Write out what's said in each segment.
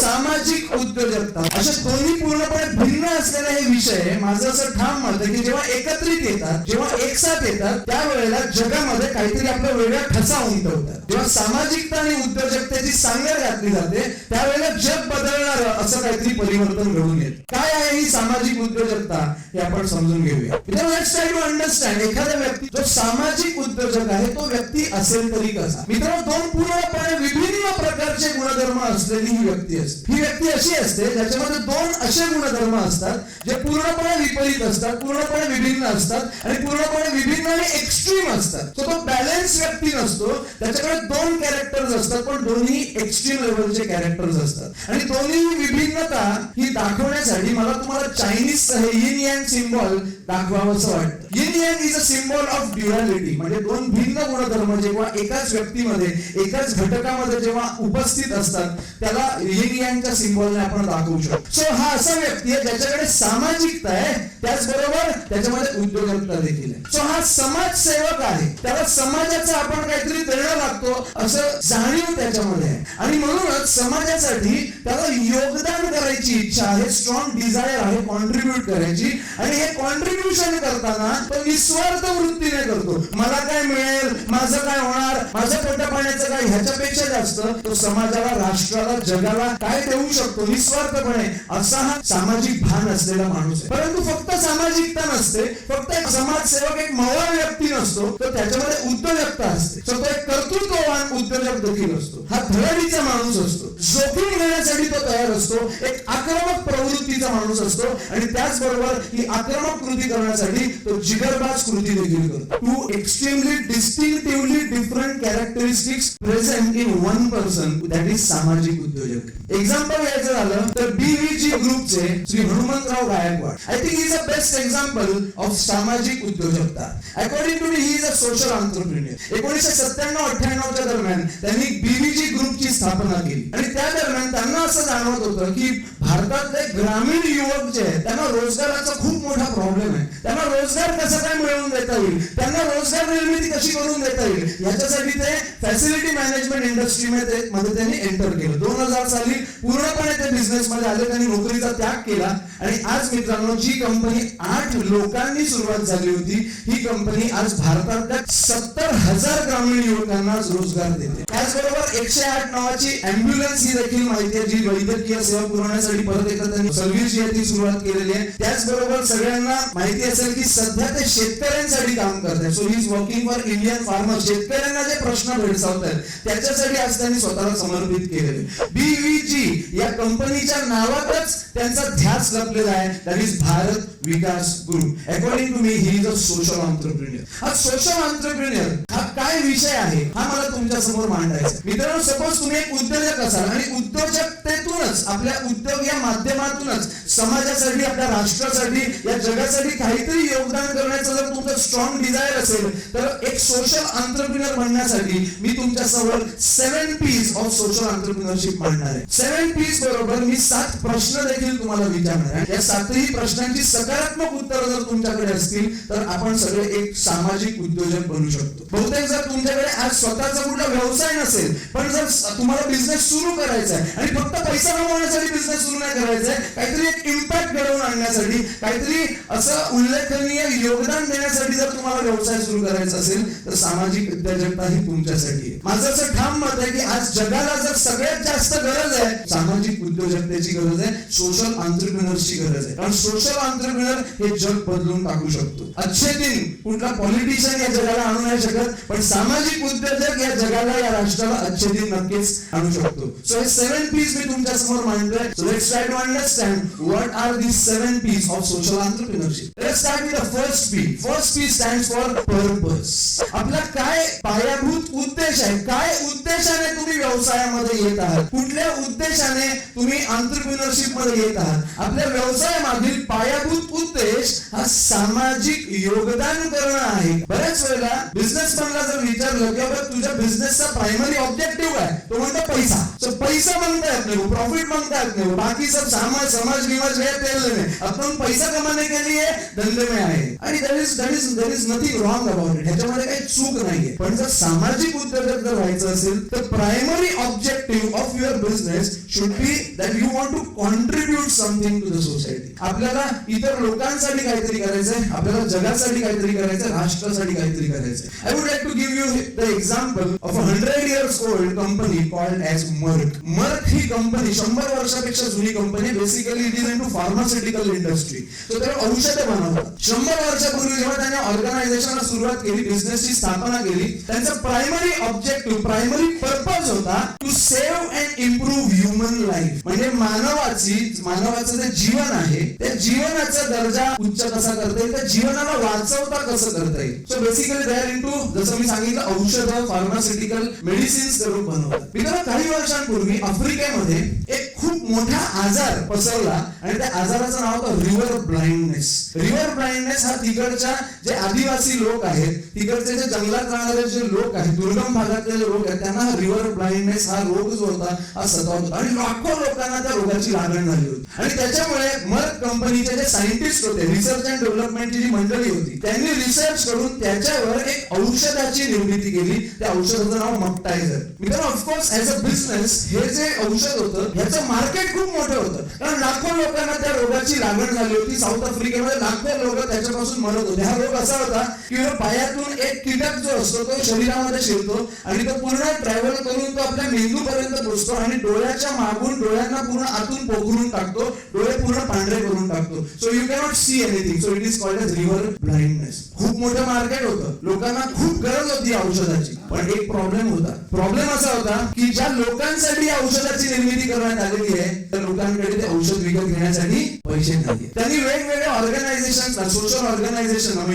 सामाजिक उद्योजकता. अशा दोन्ही पूर्णपणे भिन्न असलेले हे विषय माझं असं ठाम मत आहे की जेव्हा एकत्रित येतात जेव्हा एकसाथ येतात त्यावेळेला जगामध्ये काहीतरी आपल्या वेगळ्या ठसा उमटवतात जेव्हा सामाजिकता आणि उद्योजकतेची सांगड घातली जाते त्यावेळेला जग बदलणार असं काहीतरी परिवर्तन घडून येत. काय आहे ही सामाजिक उद्योजकता हे आपण समजून घेऊया. टू अंडरस्टँड एखादा व्यक्ती जो सामाजिक उद्योजक आहे तो व्यक्ती असेल तरी कसा? मित्रांनो दोन पूर्णपणे विभिन्न प्रकारचे गुणधर्म असलेली ही व्यक्ती असते. ही व्यक्ती अशी असते? ज्याच्यामध्ये दोन असे गुणधर्म असतात जे पूर्णपणे विपरीत असतात पूर्णपणे विभिन्न असतात आणि पूर्णपणे विभिन्न आणि एक्स्ट्रीम असतात. तो तो बॅलन्स व्यक्ती नसतो त्याच्याकडे दोन कॅरेक्टर्स असतात पण दोन्ही एक्स्ट्रीम लेवलचे कॅरेक्टर्स असतात. आणि दोन्ही विभिन्नता ही दाखवण्यासाठी मला तुम्हाला चायनीज हे इन yang सिम्बॉल दाखवावंसं वाटतं. Yin yang is a symbol of duality म्हणजे दोन भिन्न गुणधर्म जेव्हा एकाच व्यक्तीमध्ये एकाच घटकामध्ये जेव्हा उपस्थित असतात त्याला इन yang सिम्बॉल सिम्बॉलने आपण दाखवू शकतो. सो हा असा व्यक्ती आहे ज्याच्याकडे सामाजिकता आहे त्याचबरोबर त्याच्यामध्ये उद्योगता देखील आहे. सो हा समाजसेवक आहे. त्याला समाजाचा आपण काहीतरी देणं लागतो असं जाणीव त्याच्यामध्ये आहे. आणि म्हणूनच समाजासाठी त्याला योगदान करायची इच्छा आहे स्ट्रॉंग डिझायर आहे कॉन्ट्रीब्युट करायची. आणि हे कॉन्ट्रीब्युशन करताना तो निस्वार्थ वृत्तीने करतो. मला काय मिळेल माझं काय होणार माझं पोटा पाण्याचं काय ह्याच्यापेक्षा जास्त तो समाजाला राष्ट्राला जगाला काय देऊ शकतो? तो निस्वार्थपणे असा हा सामाजिक भान असलेला माणूस आहे. परंतु फक्त सामाजिकता नसते फक्त एक समाजसेवक एक मवा व्यक्ती नसतो तर त्याच्यामध्ये उद्योजकता असते. सो तो एक कर्तृत्ववान उद्योजक देखील असतो. हा धडधडीचा माणूस असतो. जोखीम घेण्यासाठी तो तयार असतो. एक आक्रमक प्रवृत्तीचा माणूस असतो. आणि त्याचबरोबर ही आक्रमक कृती करण्यासाठी तो जिगरबाज कृती देखील करतो. Two extremely distinctively different characteristics present in one person that is सामाजिक उद्योजक. एक्झाम्पल झालं तर बीव्हीजी ग्रुपचे Shri Hanumantrao Gaikwad. I think is a best example of सामाजिक उद्योजकता. According to me he is a social entrepreneur एकोणीसशे सत्त्याण्णव अठ्ठ्याण्णवच्या दरम्यान त्यांनी बीव्हीजी ग्रुपची स्थापना केली. आणि त्या दरम्यान त्यांना असं जाणवत होतं की भारतातले ग्रामीण युवक जे आहेत त्यांना रोजगाराचा खूप मोठा प्रॉब्लेम आहे. त्यांना रोजगार कसा काय मिळवून देता येईल? त्यांना रोजगार निर्मिती कशी करून देता येईल? याच्यासाठी ते फॅसिलिटी मॅनेजमेंट इंडस्ट्रीमध्ये मध्ये त्यांनी एंटर केलं. दोन हजार साली पूर्णपणे ते बिझनेसमध्ये आले त्यांनी नोकरीचा त्याग केला. आणि आज मित्रांनो जी कंपनी आठ लोकांनी सुरुवात झाली होती ही कंपनी आज भारतातल्या सत्तर हजार ग्रामीण युवकांना रोजगार देते. त्याचबरोबर एकशे आठ नावाची अँब्युलन्स ही देखील माहिती आहे जी वैद्यकीय सेवा पुरवण्यासाठी परत एकदा त्यांनी सर्व्हिस जी आहे ती सुरुवात केलेली आहे. त्याचबरोबर सगळ्यांना माहिती असेल की सध्या ते शेतकऱ्यांसाठी काम करत आहे so he working for Indian farmer शेतकऱ्यांना जे प्रश्न भेडसावत आहेत त्याच्यासाठी आज त्यांनी स्वतःला समर्पित केलेले बीव्हीजी या कंपनी कंपनीच्या नावातच त्यांचा ध्यास लपलेला आहे. That is Bharat Vikas group according to me he is a social entrepreneur हा सोशल ऑन्टरप्रिन्युअर हा काय विषय आहे? हा मला तुमच्यासमोर मांडायचा मित्रांनो सपोज तुम्ही एक उद्योजक असाल आणि उद्योजकतेतूनच आपल्या उद्योग या माध्यमातूनच समाजासाठी आपल्या राष्ट्रासाठी या जगासाठी काहीतरी योगदान करण्याचं जर तुमचं स्ट्रॉंग डिझायर असेल तर एक सोशल आंतरप्रिनर बनण्यासाठी मी तुमच्यासमोर seven Ps of social entrepreneurship मांडणार आहे. सेव्हन पीस बरोबर मी सात प्रश्न देखील तुम्हाला विचारणार आहे. या सातही प्रश्नांची सकारात्मक उत्तरं जर तुमच्याकडे असतील तर आपण सगळे एक सामाजिक उद्योजक बनू शकतो. बहुतेक जर तुमच्याकडे आज स्वतःचा कुठला व्यवसाय नसेल पण जर तुम्हाला बिझनेस सुरू करायचा आहे आणि फक्त पैसा कमवण्याचा सुरू नाही करायचा काहीतरी एक इम्पॅक्ट घडवून आणण्यासाठी काहीतरी असं उल्लेखनीय योगदान देण्यासाठी जर तुम्हाला व्यवसाय सुरू करायचा असेल तर सामाजिक उद्योजकता ही तुमच्यासाठी आहे. माझं असं ठाम मत आहे की आज जगाला जर सगळ्यात जास्त गरज आहे सामाजिक उद्योजकतेची गरज आहे सोशल ऑन्टरप्रिनर्सची गरज आहे. कारण सोशल ऑन्टरप्रिनर हे जग बदलून टाकू शकतो. अच्छे दिन कुठला पॉलिटिशियन या जगाला आणू नाही शकत पण सामाजिक उद्योजक या जगाला या राष्ट्राला अच्छे दिन नक्कीच आणू शकतो. सो हे सेव्हन पीस मी तुमच्यासमोर मांडतोय Let's try to understand what are these seven P's of social entrepreneurship. Let's start with the first P. First P stands for purpose. आपला काय पायाभूत उद्देश आहे? काय उद्देशाने तुम्ही व्यवसायामध्ये येत आहात? कुठल्या उद्देशाने तुम्ही ऑन्टरप्रिनरशिपमध्ये येत आहात? आपल्या व्यवसायामागील पायाभूत उद्देश हा सामाजिक योगदान करणं आहे. बऱ्याच वेळेला बिझनेसमॅनला जर विचारलं की बाबा तुझ्या बिझनेसचा प्रायमरी ऑब्जेक्टिव्ह काय? तो म्हणतो पैसा. पैसा म्हणता येत नाही प्रॉफिट म्हणता येत नाही. बाकीचं समाज समाज समझ है तेल में आपण पैसा कमाने के लिए धंदे में आहे. आणि दर is there is there is nothing wrong about it ह्याच्यामध्ये काही चूक नाहीये. पण जर सामाजिक उद्योजक जर व्हायचं असेल तर primary objective of your business should be that you want to contribute something to the society आपल्याला इतर लोकांसाठी काहीतरी करायचंय आपल्याला जगासाठी काहीतरी करायचंय राष्ट्रासाठी काहीतरी करायचंय. I would like to give you the example of hundred years old company called as Merck Merck he company शंभर वर्षापेक्षा जुनी company basically it is into pharmaceutical industry so ते औषधं बनवतात शंभर वर्षापूर्वी जेव्हा त्यांनी ऑर्गनायझेशनला सुरुवात केली बिझनेसची स्थापना केली त्यांचा प्रायमरी ऑब्जेक्टिव्ह प्रायमरी पर्पज होता to save and improve human life म्हणजे मानवाची मानवाचं जे जीवन आहे त्या जीवनाचा दर्जा उच्च कसा करता येईल? त्या जीवनाला वाचवता कसं करता येईल? So basically they are into जसं मी सांगितलं औषधं फार्मास्युटिकल मेडिसिन्स करून बनवतात. मित्रांनो काही वर्षांपूर्वी आफ्रिकेमध्ये एक खूप मोठा आजार पसरला आणि त्या आजाराचं नाव होतं रिव्हर ब्लाइंडनेस रिव्हर ब्लाइंडनेस हा तिकडच्या जे आदिवासी लोक आहेत तिकडचे जे जंगलात राहणारे जे लोक आहेत दुर्गम भागातले जे लोक आहेत त्यांना रिव्हर ब्लाइंडनेस हा रोग जो होता हा सतावत होता. आणि लाखो लोकांना त्या रोगाची लागण झाली होती. आणि त्याच्यामुळे मर्क कंपनीचे जे सायंटिस्ट होते रिसर्च अँड डेव्हलपमेंटची जी मंडळी होती त्यांनी रिसर्च करून त्याच्यावर एक औषधाची निर्मिती केली. त्या औषधाचं नाव मक्टायझर. मित्रांनो ऑफकोर्स ऍज अ बिझनेस हे जे औषध होतं ह्याचं मार्केट खूप मोठं होतं. कारण लाखो लोकांना त्या रोगाची लागण झाली होती. साऊथ आफ्रिकेमध्ये लाखो लोक त्याच्यापासून मरत होते. हा रोग असा होता की पायातून एक कीटक जो असतो तो शरीरामध्ये शिरतो आणि तो पूर्ण ट्रॅव्हल करून तो आपल्या मेंदूपर्यंत पोहोचतो आणि डोळ्याच्या मागून डोळ्यांना पूर्ण आतून पोखरून टाकतो. डोळे पूर्ण पांढरे करून टाकतो. So you cannot see anything so it is called as river blindness खूप मोठं मार्केट होतं. लोकांना खूप गरज होती औषधाची. पण एक प्रॉब्लेम होता. प्रॉब्लेम असा होता की ज्या लोकांसाठी औषधाची निर्मिती करण्यात आलेली आहे त्या लोकांकडे ते औषध विकत घेण्यासाठी पैसे नाही त्यांनी वेगवेगळ्या ऑर्गनायझेशन सोशल ऑर्गनायझेशन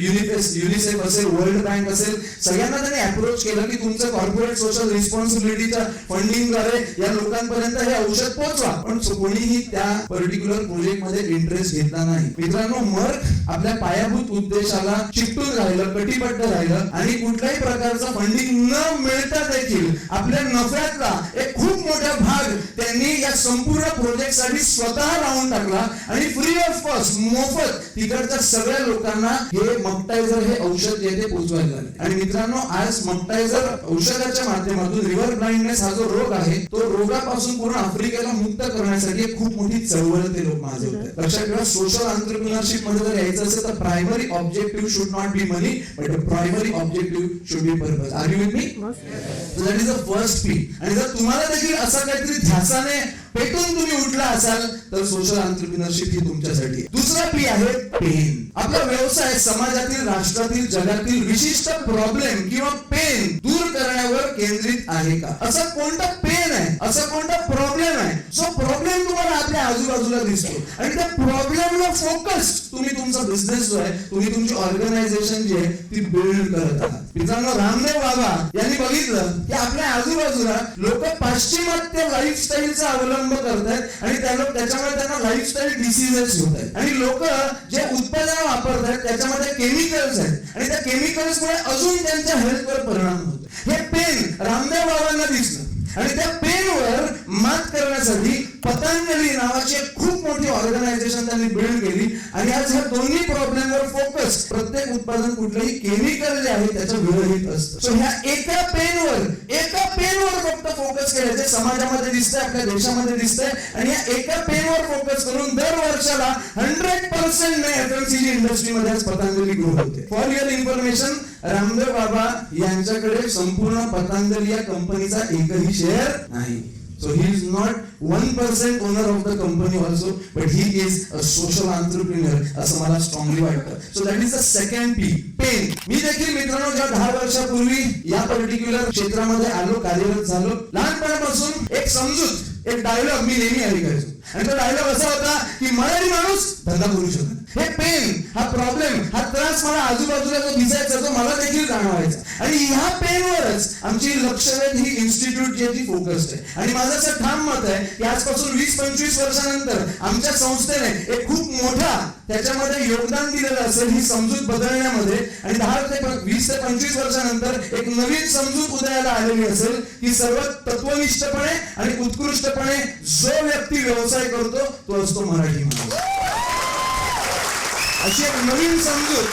युनिसेफ असेल वर्ल्ड बँक असेल सगळ्यांना त्यांनी अप्रोच केलं की तुमचं कॉर्पोरेट सोशल रिस्पॉन्सिबिलिटीच्या फंडिंगद्वारे या लोकांपर्यंत हे औषध पोहोचवा. पण कोणीही त्या पर्टिक्युलर प्रोजेक्टमध्ये इंटरेस्ट घेतला नाही. मित्रांनो मर्क आपल्या पायाभूत उद्देशाला चिकटून राहिलं कटिबद्ध राहिलं आणि कुठल्याही प्रकारचं फंडिंग न मिळता देखील आपल्या नफ्यातला एक खूप मोठा भाग त्यांनी या संपूर्ण प्रोजेक्टसाठी स्वतः लावून टाकला. आणि फ्री ऑफ कॉस्ट मोफत तिकडच्या सगळ्या लोकांना हे मक्टायझर हे औषध जे ते पोहोचवायला लागले आणि मित्रांनो आज मक्टायझर औषधाच्या माध्यमातून रिव्हर ब्लाइंडनेस हा जो रोग आहे तो रोगापासून पूर्ण आफ्रिकेला मुक्त करण्यासाठी एक खूप मोठी चळवळ ते लोक माझे होते लक्षात ठेवा सोशल अंतरप्रिनरशिपमध्ये जर यायचं असेल तर primary objective should not be money but primary objective should be purpose are you with me is the first P. आणि जर तुम्हाला देखील असा काहीतरी ध्यासाने पेटून तुम्ही उठला असाल तर सोशल एंटरप्रिनरशिप ही तुमच्यासाठी. दुसरा पी आहे पेन आपला व्यवसाय समाजातील राष्ट्रातील जगातील विशिष्ट प्रॉब्लेम किंवा पेन दूर करण्यावर केंद्रित आहे का? असं कोणता पेन आहे? असं कोणता प्रॉब्लेम आहे? जो प्रॉब्लेम तुम्हाला आपल्या आजूबाजूला दिसतो. आणि त्या प्रॉब्लेमला फोकस तुम्ही तुमचा बिझनेस जो आहे तुम्ही तुमची ऑर्गनायझेशन जी आहे ती बिल्ड करत आहात. मित्रांनो रामदेव बाबा यांनी बघितलं की आपल्या आजूबाजूला लोक पाश्चिमात्य लाईफस्टाईलचा अवलंब करतायत आणि त्या त्याच्यामुळे त्यांना लाईफस्टाईल डिसिजेस होत आहेत. आणि लोक जे उत्पादन वापरतात त्याच्यामध्ये केमिकल्स आहेत. आणि त्या केमिकल्स मुळे अजून त्यांच्या हेल्थवर परिणाम होतो हे पेन रामदेव बाबांना दिसलं. आणि त्या पेनवर मात करण्यासाठी पतंजली नावाची एक खूप मोठी ऑर्गनायझेशन त्यांनी बिल्ड केली. आणि आज ह्या दोन्ही प्रॉब्लेमवर फोकस प्रत्येक उत्पादन कुठलंही केमिकल जे आहे त्याच्या विरहित असतं. सो ह्या एका पेनवर एका पेनवर फक्त फोकस केलं जे समाजामध्ये दिसतंय आपल्या देशामध्ये दिसतंय आणि या एका पेनवर फोकस करून दर वर्षाला हंड्रेड पर्सेंट एफएमसीजी इंडस्ट्रीमध्ये आज पतंजली ग्रुप होते. For your information Ramdev Baba यांच्याकडे संपूर्ण पतंजली या कंपनीचा एकही शेअर नाही. So he is not one percent owner of the company also, but he is a social entrepreneur असं मला स्ट्रॉंगली वाटतं. So that is the second P pen मी देखील मित्रांनो ज्या दहा वर्षापूर्वी या पर्टिक्युलर क्षेत्रामध्ये आलो कार्यरत झालो लहानपणापासून एक समजूत एक डायलॉग मी नेहमी ऐकायचो आणि तो डायलॉग असा होता की मराठी माणूस धंदा करू शकत हे पेन हा प्रॉब्लेम हा त्रास मला आजूबाजूला जो दिसायचा तो मला देखील जाणवायचा. आणि ह्या पेनवरच आमची लक्षवेध ही इन्स्टिट्यूट जी ती फोकस्ड आहे. आणि माझं असं ठाम मत आहे की आजपासून वीस पंचवीस वर्षानंतर आमच्या संस्थेने एक खूप मोठा त्याच्यामध्ये योगदान दिलेलं असेल ही समजूत बदलण्यामध्ये. आणि दहा ते वीस ते पंचवीस वर्षानंतर एक नवीन समजूत उदयाला आलेली असेल की सर्व तत्वनिष्ठपणे आणि उत्कृष्टपणे जो व्यक्ती व्यवसाय करतो तो असतो मराठी माणूस. अशी एक नवीन समजूत.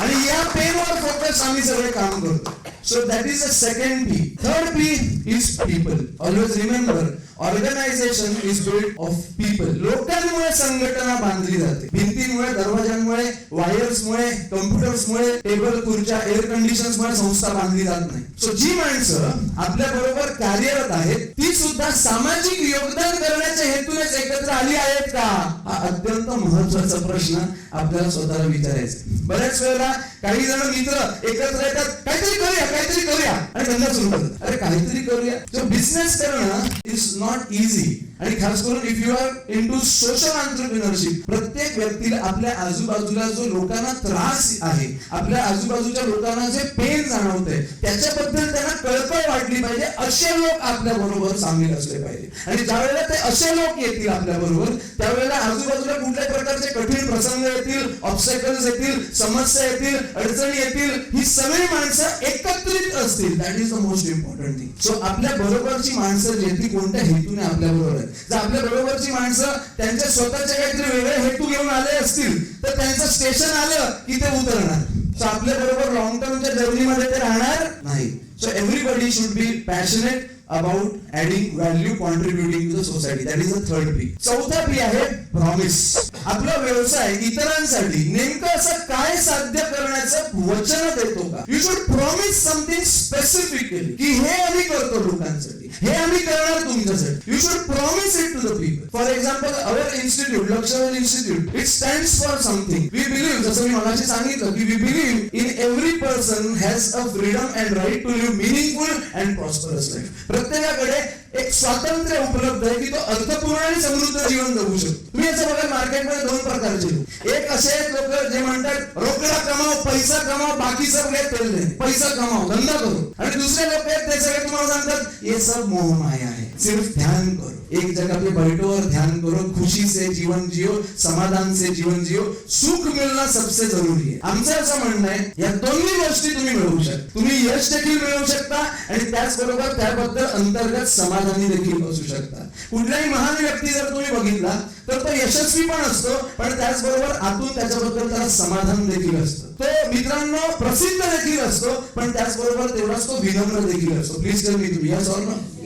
आणि या पेनवर फोकस आम्ही सगळे काम करतो. So that is a second P third P is people always remember organization is build of people लोकांमुळे संघटना बांधली जाते. भिंतींमुळे दरवाजांमुळे वायर्समुळे कम्प्युटर्समुळे टेबल खुर्च्या एअर कंडिशन्समुळे संस्था बांधली जात नाही. सो जी माणसं आपल्या बरोबर कार्यरत आहेत ती सुद्धा सामाजिक योगदान करण्याच्या हेतूनेच एकत्र आली आहेत का? हा अत्यंत महत्त्वाचा प्रश्न आपल्याला स्वतःला विचारायचा बऱ्याच वेळेला काही जण मित्र एकत्र येतात काहीतरी करूया काहीतरी करूया. आणि धंदा सुरू करतात. अरे काहीतरी करूया. सो बिझनेस करणं इज नॉट इझी आणि खास करून if you are into social entrepreneurship प्रत्येक व्यक्तीला आपल्या आजूबाजूला जो लोकांना त्रास आहे आपल्या आजूबाजूच्या लोकांना जे पेन जाणवतंय त्याच्याबद्दल त्यांना कळकळ वाटली पाहिजे असे लोक आपल्या बरोबर सामील असले पाहिजे. आणि ज्या वेळेला ते असे लोक येतील आपल्या बरोबर त्यावेळेला आजूबाजूला कुठल्याही प्रकारचे कठीण प्रसंग येतील ऑब्स्टॅकल्स येतील समस्या येतील अडचणी येतील ही सगळी माणसं एकत्रित असतील. That is the most important thing so आपल्या बरोबरची माणसं जे ती कोणत्या हेतूने आपल्या बरोबर आहेत? जर आपल्या बरोबरची माणसं त्यांच्या स्वतःचे काहीतरी वेगळे हेतू घेऊन आले असतील तर त्यांचं स्टेशन आलं की ते उतरणार. सो आपल्या बरोबर लॉंग टर्मच्या जर्नीमध्ये ते राहणार नाही. So everybody should be passionate about adding value contributing to the society that is a third P चौथा पी आहे प्रॉमिस आपला व्यवसाय इतरांसाठी नेमकं असं काय साध्य करण्याचं वचन देतो का? You should promise something specifically की हे आम्ही करतो लोकांसाठी. हे आम्ही करणार तुमच्यासाठी you should promise it to the people for example our institute Lakshwell institute it stand for something we believe जसं मी मनाशी सांगितलं की we believe in every person has a freedom and right to live meaningful and prosperous life प्रत्येकाकडे एक स्वातंत्र्य उपलब्ध आहे की तो अर्थपूर्ण आणि समृद्ध जीवन जगू शकतो. तुम्ही असं बघा मार्केटमध्ये दोन प्रकारचे एक असे आहेत लोक जे म्हणतात रोकडा कमाव पैसा कमाव बाकी सब काही पैसा कमाव धंदा करू. आणि दुसरे लोक आहेत ते सगळे तुम्हाला सांगतात हे सब मोह माया है सिर्फ ध्यान करो. एक जगह पे बैठो और ध्यान करो खुशी से जीवन जियो समाधान से जीवन जियो सुख मिळणं सबसे जरुरी आहे. आमचं असं म्हणणं आहे या दोन्ही गोष्टी तुम्ही मिळवू शकता. तुम्ही यश देखील मिळवू शकता आणि त्याचबरोबर त्याबद्दल अंतर्गत समाधानी देखील असू शकता. कुठलाही महान व्यक्ती जर तुम्ही बघितला तर तो यशस्वी पण असतो पण त्याचबरोबर आतून त्याच्याबद्दल त्याला समाधान देखील असतं. तो मित्रांनो प्रसिद्ध देखील असतो पण त्याचबरोबर तेवढाच तो विनम्र देखील असतो. प्लीज कर मी तुम्ही या ऑर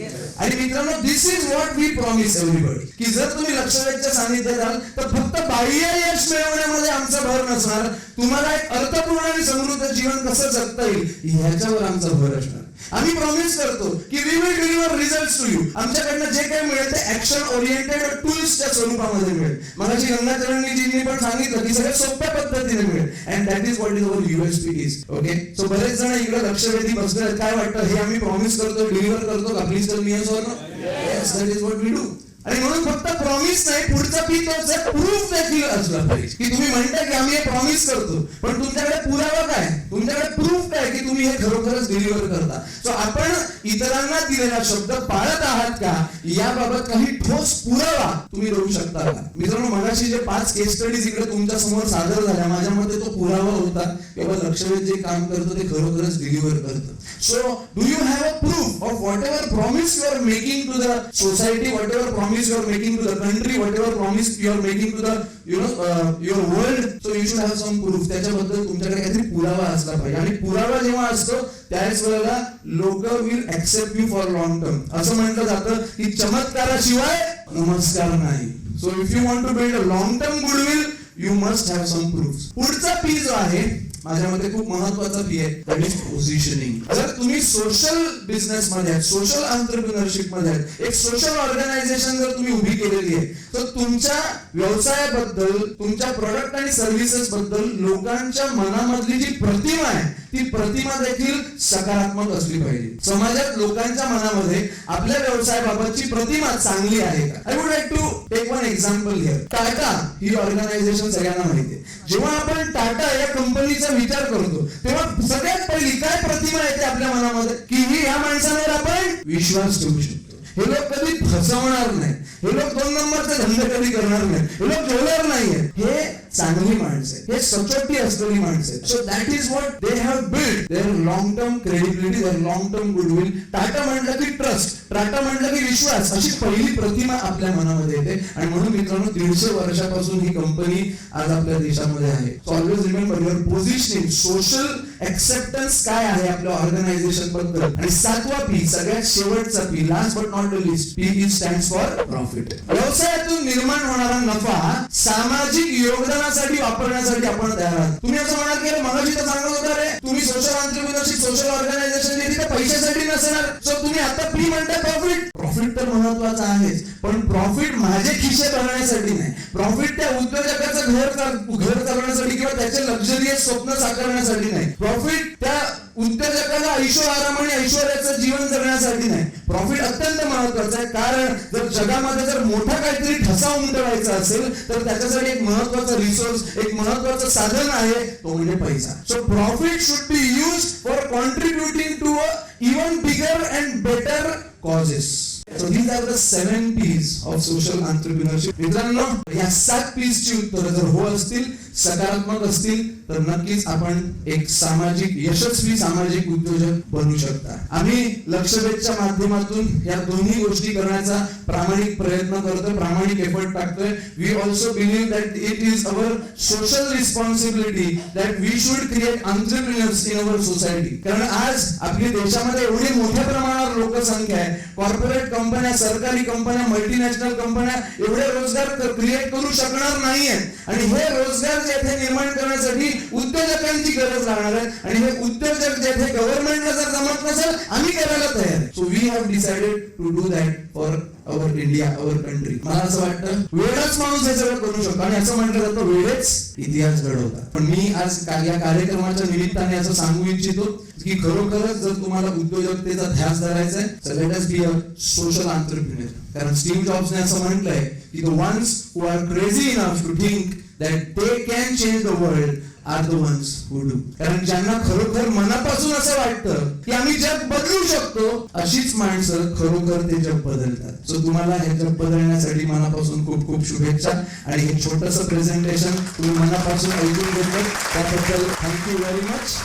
आणि मित्रांनो this is what we promise everybody की जर तुम्ही लक्षवेधच्या सानिध्यात आल तर फक्त बाह्य यश मिळवण्यामध्ये आमचा भर नसणार. तुम्हाला एक अर्थपूर्ण आणि समृद्ध जीवन कसं जगता येईल ह्याच्यावर आमचा भर असणार. आम्ही प्रॉमिस करतो की we will deliver result to you आमच्याकडनं जे काही मिळेल ते ऍक्शन ओरिएंटेड टूल्सच्या स्वरूपामध्ये मिळेल. मला जी गंगाचरणजींनी पण सांगितलं की सगळ्या सोप्या पद्धतीने मिळेल. And that is what is our USP is okay so बरेच जण इकडे लक्षवेधी बसले आहेत. काय वाटतं? हे आम्ही प्रॉमिस करतो डिलिव्हर करतो का please tell me or that is what we do आणि म्हणून फक्त प्रॉमिस नाही पुढचा पी तोच प्रूफ देखील असला पाहिजे की तुम्ही म्हणता की आम्ही हे प्रॉमिस करतो. पण तुमच्याकडे पुरावा काय? तुमच्याकडे प्रूफ काय की तुम्ही हे खरोखरच डिलिव्हर करता? सो आपण इतरांना दिलेला शब्द पाळत आहात का? याबाबत काही ठोस पुरावा तुम्ही देऊ शकता का? मित्रांनो मगाशी जे पाच केस स्टडीज इकडे तुमच्यासमोर सादर झाल्या. माझ्या मते तो पुरावा होता. किंवा लक्षवेध जे काम करतो ते खरोखरच डिलिव्हर करतं. So do you have a proof of whatever promise you are making to the society, whatever promise you are making to the country, whatever promise you are making to the you know uh, your world. So you should have some proof. त्याच्याबद्दल तुमच्याकडे काहीतरी पुरावा असला पाहिजे आणि पुरावा जेव्हा असतो त्याच वेळेला लोक will accept you for long term असं म्हटलं जातं की चमत्काराशिवाय नमस्कार नाही so if you want to build a long term goodwill you must have some proof पुढचा पी जो आहे माझ्या मते खूप महत्त्वाचा पी आहे. दॅट इज पोझिशनिंग जर तुम्ही सोशल बिझनेस मध्ये आहेत सोशल एंटरप्रिनरशिपमध्ये आहेत. एक सोशल ऑर्गनायझेशन जर तुम्ही उभी केलेली आहे तर तुमच्या व्यवसायाबद्दल तुमच्या प्रोडक्ट आणि सर्व्हिसेस बद्दल लोकांच्या मनामधली जी प्रतिमा आहे ती प्रतिमा देखील सकारात्मक असली पाहिजे. समाजात लोकांच्या मनामध्ये आपल्या व्यवसायाबाबतची प्रतिमा चांगली आहे का? I would like to take one example घ्या टाटा ही ऑर्गनायझेशन सगळ्यांना माहिती आहे. जेव्हा आपण टाटा या कंपनीचा विचार करतो तेव्हा सगळ्यात पहिली काय प्रतिमा येते आपल्या मनामध्ये? की ही या माणसावर आपण विश्वास ठेवू शकतो. हे लोक कधी फसवणार नाही हे लोक दोन नंबरचे धंदे कधी करणार नाही हे लोक जेवणार नाहीये हे चांगली माणसं हे सचोटी असलेली माणसं so that is what they have build their long term credibility their long term goodwill Tata म्हणलं की ट्रस्ट टाटा म्हणलं की विश्वास. अशी पहिली प्रतिमा आपल्या मनामध्ये येते. आणि म्हणून मित्रांनो दीडशे वर्षापासून ही कंपनी आज आपल्या देशामध्ये आहे. Always remember your positioning social acceptance काय आहे आपल्या ऑर्गनायझेशनबद्दल? आणि सातवा पी सगळ्यात शेवटचा P last but not the least P is stand for profit व्यवसायातून निर्माण होणारा नफा सामाजिक योगदान योगदानासाठी वापरण्यासाठी आपण तयार आहात. तुम्ही असं म्हणाल की मगाशी तर सांगत होता रे तुम्ही सोशल ऑन्टरप्रिनरशिप सोशल ऑर्गनायझेशन तिथे पैशासाठी नसणार. सो तुम्ही आता पी म्हणता प्रॉफिट प्रॉफिट तर महत्वाचं आहेच पण प्रॉफिट माझे खिशे भरण्यासाठी नाही. प्रॉफिट त्या उद्योजकाचं घर घर करण्यासाठी किंवा त्याचे लक्झरियस स्वप्न साकारण्यासाठी नाही. प्रॉफिट त्या उद्योजकाला आराम म्हणजे आणि ऐश्वर्याचं जीवन जगण्यासाठी नाही. प्रॉफिट अत्यंत महत्वाचं आहे. कारण जर जगामध्ये जर मोठा काहीतरी ठसा उमटवायचा असेल तर त्याच्यासाठी एक महत्त्वाचा रिसोर्स एक महत्वाचं साधन आहे तो म्हणजे पैसा. So profit should be use for contributing to a even bigger and better causes So these are the seven P's of social entrepreneurship. मित्रांनो या सात P's ची उत्तरं जर हो असतील सकारात्मक असतील तर नक्कीच आपण एक सामाजिक यशस्वी सामाजिक उद्योजक बनू शकता. आम्ही लक्षवेधच्या माध्यमातून या दोन्ही गोष्टी करण्याचा प्रामाणिक प्रयत्न करतोय प्रामाणिक एफर्ट टाकतोय. We also believe that it is our social responsibility that we should create entrepreneurs in our society कारण आज आपली देशामध्ये एवढी मोठ्या प्रमाणावर लोकसंख्या आहे. कॉर्पोरेट कंपन्या सरकारी कंपन्या मल्टीनॅशनल कंपन्या एवढे रोजगार क्रिएट करू शकणार नाहीयेत. आणि हे रोजगार जे निर्माण करण्यासाठी उद्योजकांची गरज लागणार आहे. आणि हे उद्योजक जे गव्हर्नमेंटला जर जमत नसेल आम्ही करायला तयार. So we have decided to do that for our India our country मला असं वाटतं वेळच माणूस हे सगळं करू शकतो. आणि असं म्हटलं जातं वेळेच इतिहास घडवतात. पण मी आज या कार्यक्रमाच्या निमित्ताने असं सांगू इच्छितो की खरोखरच जर तुम्हाला उद्योजकतेचा ध्यास धरायचा आहे तर let us be a social entrepreneur कारण स्टीव्ह जॉब्सने असं म्हटलंय की the ones who are crazy enough to think that they can change the world are the ones who do कारण ज्यांना खरोखर मनापासून असं वाटतं की आम्ही जग बदलू शकतो अशीच माणसं खरोखर ते जग बदलतात. सो तुम्हाला हे जग बदलण्यासाठी मनापासून खूप खूप शुभेच्छा. आणि हे छोटस प्रेझेंटेशन तुम्ही मनापासून ऐकून घेतलं. त्याबद्दल थँक्यू व्हेरी मच